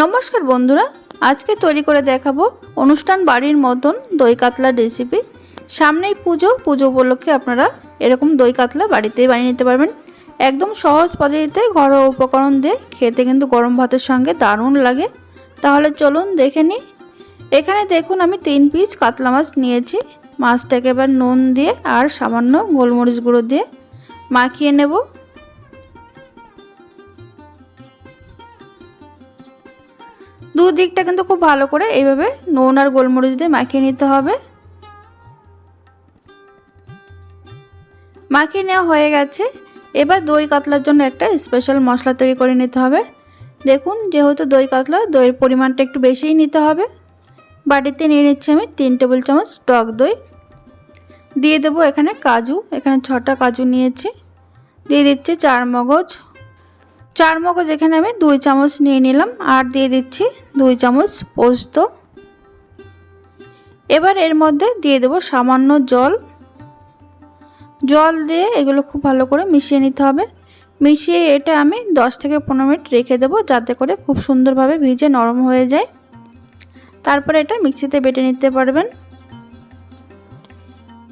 নমস্কার বন্ধুরা, আজকে তৈরি করে দেখাবো অনুষ্ঠান বাড়ির মতন দই কাতলার রেসিপি সামনেই পুজো পুজো উপলক্ষে আপনারা এরকম দই কাতলা বাড়িতেই বানিয়ে নিতে পারবেন। একদম সহজ পদ্ধতিতে ঘরোয়া উপকরণ দিয়ে খেতে কিন্তু গরম ভাতের সঙ্গে দারুণ লাগে। তাহলে চলুন দেখে নিই। এখানে দেখুন, আমি তিন পিস কাতলা মাছ নিয়েছি। মাছটাকে এবার নুন দিয়ে আর সামান্য গোলমরিচ গুঁড়ো দিয়ে মাখিয়ে নেব। দুদিকটা কিন্তু খুব ভালো করে এইভাবে নুন আর গোলমরিচ দিয়ে মাখিয়ে নিতে হবে। মাখিয়ে নেওয়া হয়ে গেছে। এবার দই কাতলার জন্য একটা স্পেশাল মশলা তৈরি করে নিতে হবে। দেখুন, যেহেতু দই কাতলা, দইয়ের পরিমাণটা একটু বেশিই নিতে হবে। বাটিতে নিয়ে নিচ্ছি আমি তিন টেবিল চামচ টক দই। দিয়ে দেবো এখানে কাজু, এখানে ছটা কাজু নিয়েছি। দিয়ে দিচ্ছি চার মগজ চার মগজ এখানে আমি দুই চামচ নিয়ে নিলাম আর দিয়ে দিচ্ছি দুই চামচ পোস্ত। এবার এর মধ্যে দিয়ে দেবো সামান্য জল। জল দিয়ে এগুলো খুব ভালো করে মিশিয়ে নিতে হবে। মিশিয়ে এটা আমি 10 থেকে পনেরো মিনিট রেখে দেবো যাতে করে খুব সুন্দরভাবে ভিজে নরম হয়ে যায়। তারপরে এটা মিক্সিতে বেটে নিতে পারবেন।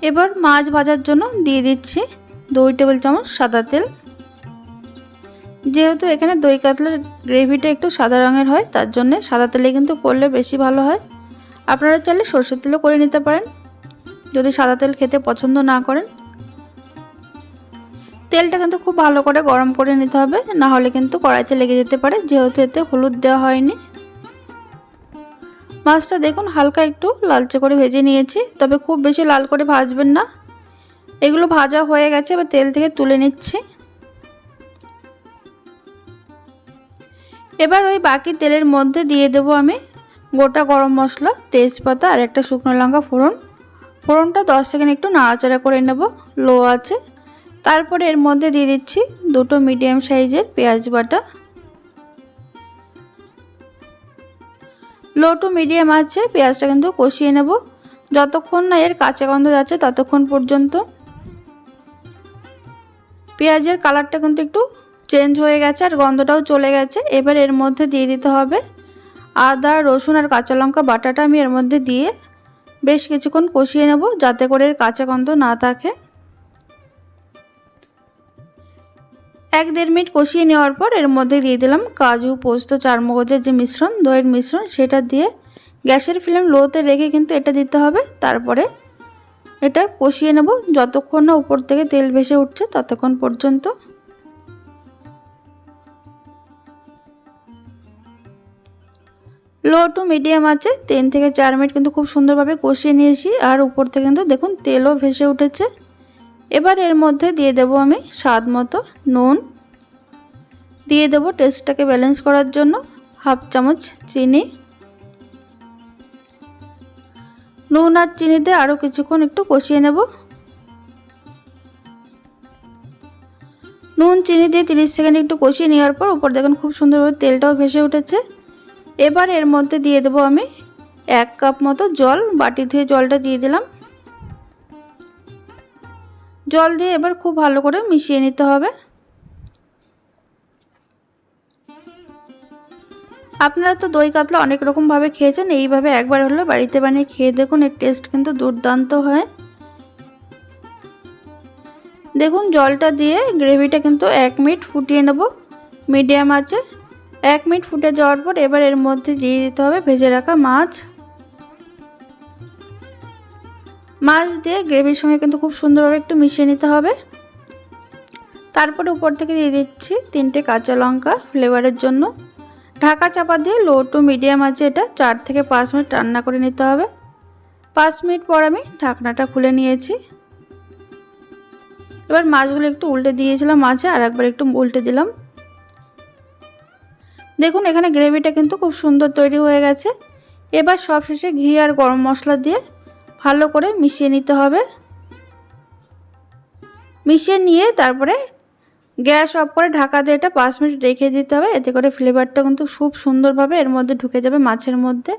এবার মাছ ভাজার জন্য দিয়ে দিচ্ছি দুই টেবিল চামচ সাদা তেল। যেহেতু এখানে দই কাতলার গ্রেভিটা একটু সাদা রঙের হয়, তার জন্য সাদা তেলে কিন্তু করলে বেশি ভালো হয়। আপনারা চাইলে সর্ষের তেলও করে নিতে পারেন, যদি সাদা তেল খেতে পছন্দ না করেন। তেলটা কিন্তু খুব ভালো করে গরম করে নিতে হবে, না হলে কিন্তু কড়াইতে লেগে যেতে পারে, যেহেতু এতে হলুদ দেওয়া হয়নি। মাছটা দেখুন হালকা একটু লালচে করে ভেজে নিয়েছি, তবে খুব বেশি লাল করে ভাজবেন না। এগুলো ভাজা হয়ে গেছে, এবার তেল থেকে তুলে নিচ্ছি। এবার ওই বাকি তেলের মধ্যে দিয়ে দেব আমি গোটা গরম মশলা, তেজপাতা আর একটা শুকনো লঙ্কা ফোড়ন। ফোড়নটা দশ সেকেন্ড একটু নাড়াচাড়া করে নেব, লো আছে। তারপরে এর মধ্যে দিয়ে দিচ্ছি দুটো মিডিয়াম সাইজের পেঁয়াজ বাটা। লো টু মিডিয়াম আছে, পেঁয়াজটা কিন্তু কষিয়ে নেব। যতক্ষণ না এর কাঁচা গন্ধ যাচ্ছে ততক্ষণ পর্যন্ত। পেঁয়াজের কালারটা কিন্তু একটু চেঞ্জ হয়ে গেছে আর গন্ধটাও চলে গেছে। এবার এর মধ্যে দিয়ে দিতে হবে আদা, রসুন আর কাঁচা লঙ্কা বাটাটা আমি এর মধ্যে দিয়ে বেশ কিছুক্ষণ কষিয়ে নেব যাতে করে এর কাঁচা গন্ধ না থাকে। এক দেড় মিনিট কষিয়ে নেওয়ার পর এর মধ্যে দিয়ে দিলাম কাজু, পোস্ত, চারমগজের যে মিশ্রণ, দইয়ের মিশ্রণ, সেটা দিয়ে গ্যাসের ফ্লেম লোতে রেখে কিন্তু এটা দিতে হবে। তারপরে এটা কষিয়ে নেব যতক্ষণ না উপর থেকে তেল ভেসে উঠছে ততক্ষণ পর্যন্ত। লো টু মিডিয়াম আছে, তিন থেকে চার মিনিট কিন্তু খুব সুন্দরভাবে কষিয়ে নিয়েছি, আর উপর থেকে কিন্তু দেখুন তেলও ভেসে উঠেছে। এবার এর মধ্যে দিয়ে দেব আমি স্বাদ মতো নুন। দিয়ে দেব টেস্টটাকে ব্যালেন্স করার জন্য হাফ চামচ চিনি। নুন আর চিনিতে আরও কিছুক্ষণ একটু কষিয়ে নেব। নুন, চিনি দিয়ে তিরিশ সেকেন্ড একটু কষিয়ে নেওয়ার পর উপর দেখুন খুব সুন্দরভাবে তেলটাও ভেসে উঠেছে। এবার এর মধ্যে দিয়ে দেবো আমি এক কাপ মতো জল, বাটি ধুয়ে জলটা দিয়ে দিলাম। জল দিয়ে এবার খুব ভালো করে মিশিয়ে নিতে হবে। আপনারা তো দই কাতলা অনেক রকমভাবে খেয়েছেন, এইভাবে একবার হলো বাড়িতে বানিয়ে খেয়ে দেখুন, এর টেস্ট কিন্তু দুর্দান্ত হয়। দেখুন, জলটা দিয়ে গ্রেভিটা কিন্তু এক মিনিট ফুটিয়ে নেব। মিডিয়াম আছে এক মিনিট ফুটে যাওয়ার পর এবার এর মধ্যে দিয়ে দিতে হবে ভেজে রাখা মাছ। মাছ দিয়ে গ্রেভির সঙ্গে কিন্তু খুব সুন্দরভাবে একটু মিশিয়ে নিতে হবে। তারপরে উপর থেকে দিয়ে দিচ্ছি তিনটে কাঁচা লঙ্কা ফ্লেভারের জন্য। ঢাকা চাপা দিয়ে লো টু মিডিয়াম আছে এটা, চার থেকে পাঁচ মিনিট রান্না করে নিতে হবে। পাঁচ মিনিট পর আমি ঢাকনাটা খুলে নিয়েছি। এবার মাছগুলো একটু উল্টে দিয়েছিলাম মাছে, আর একবার একটু উল্টে দিলাম। দেখুন, এখানে গ্রেভিটা কিন্তু খুব সুন্দর তৈরি হয়ে গেছে। এবার সব শেষে ঘি আর গরম মশলা দিয়ে ভালো করে মিশিয়ে নিতে হবে। মিশিয়ে নিয়ে তারপরে গ্যাস অফ করে ঢাকা দিয়ে এটা পাঁচ মিনিট রেখে দিতে হবে। এতে করে ফ্লেভারটা কিন্তু খুব সুন্দরভাবে এর মধ্যে ঢুকে যাবে মাছের মধ্যে।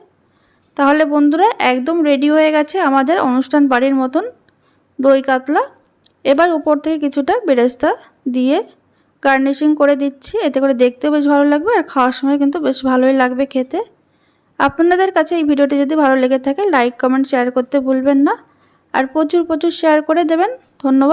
তাহলে বন্ধুরা, একদম রেডি হয়ে গেছে আমাদের অনুষ্ঠান বাড়ির মতন দই কাতলা। এবার উপর থেকে কিছুটা বেরেস্তা দিয়ে গার্নিশিং করে দিচ্ছি, এতে করে দেখতেও বেশ ভালো লাগবে আর খাওয়ার সময় কিন্তু বেশ ভালোই লাগবে খেতে। আপনাদের কাছে এই ভিডিওটি যদি ভালো লেগে থাকে লাইক কমেন্ট শেয়ার করতে ভুলবেন না। আর প্রচুর প্রচুর শেয়ার করে দেবেন। ধন্যবাদ।